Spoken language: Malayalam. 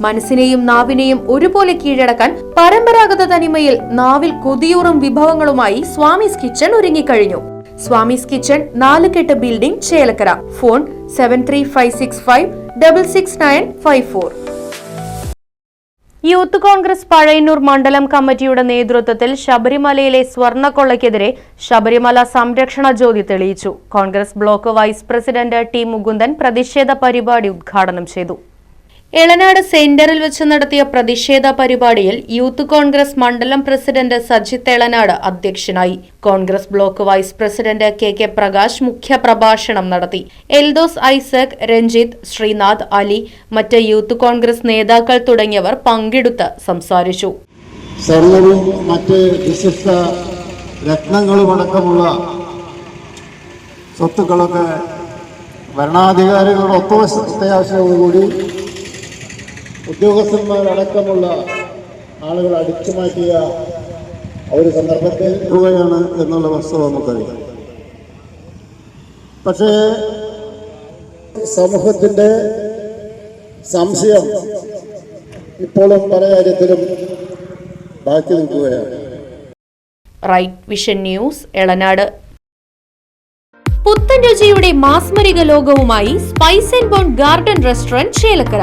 മനസ്സിനെയും നാവിനെയും ഒരുപോലെ കീഴടക്കാൻ പരമ്പരാഗത തനിമയിൽ നാവിൽ കൊതിയൂറും വിഭവങ്ങളുമായി സ്വാമിസ് കിച്ചൺ ഒരുങ്ങിക്കഴിഞ്ഞു. സ്വാമിസ് കിച്ചൺ നാലുകെട്ട് building Chelakkara. Phone seven three five six five double six nine five four youth congress Pazhayannur മണ്ഡലം കമ്മിറ്റിയുടെ നേതൃത്വത്തിൽ ശബരിമലയിലെ സ്വർണക്കൊള്ളയ്ക്കെതിരെ ശബരിമല സംരക്ഷണ ജ്യോതി തെളിയിച്ചു. Congress block vice president T Mukundan പ്രതിഷേധ പരിപാടി ഉദ്ഘാടനം ചെയ്തു. എളനാട് സെന്ററിൽ വെച്ച് നടത്തിയ പ്രതിഷേധ പരിപാടിയിൽ യൂത്ത് കോൺഗ്രസ് മണ്ഡലം പ്രസിഡന്റ് സജിത്ത് എളനാട് അധ്യക്ഷനായി. Congress block vice president K K Prakash മുഖ്യപ്രഭാഷണം നടത്തി. എൽദോസ് ഐസക് രഞ്ജിത്ത് ശ്രീനാഥ് അലി മറ്റ് യൂത്ത് കോൺഗ്രസ് നേതാക്കൾ തുടങ്ങിയവർ പങ്കെടുത്ത് സംസാരിച്ചു. മറ്റ് വിശിഷ്ട സ്വത്തുക്കളൊക്കെ ഭരണാധികാരികളുടെ ഒത്താശയോടുകൂടി ഉദ്യോഗസ്ഥന്മാരടക്കമുള്ള ആളുകൾ അടിച്ചു മാറ്റിയ ഒരു സന്ദർഭത്തിൽ പോവുകയാണ് എന്നുള്ള വസ്തുത നമുക്കറിയാം. പക്ഷേ സമൂഹത്തിന്റെ സംശയം ഇപ്പോഴും പല കാര്യത്തിലും ബാക്കി നിൽക്കുകയാണ്. Right vision news Elanad. പുത്തൻ രുചിയുടെ മാസ്മരിക ലോകവുമായി spice and bone garden restaurant Chelakkara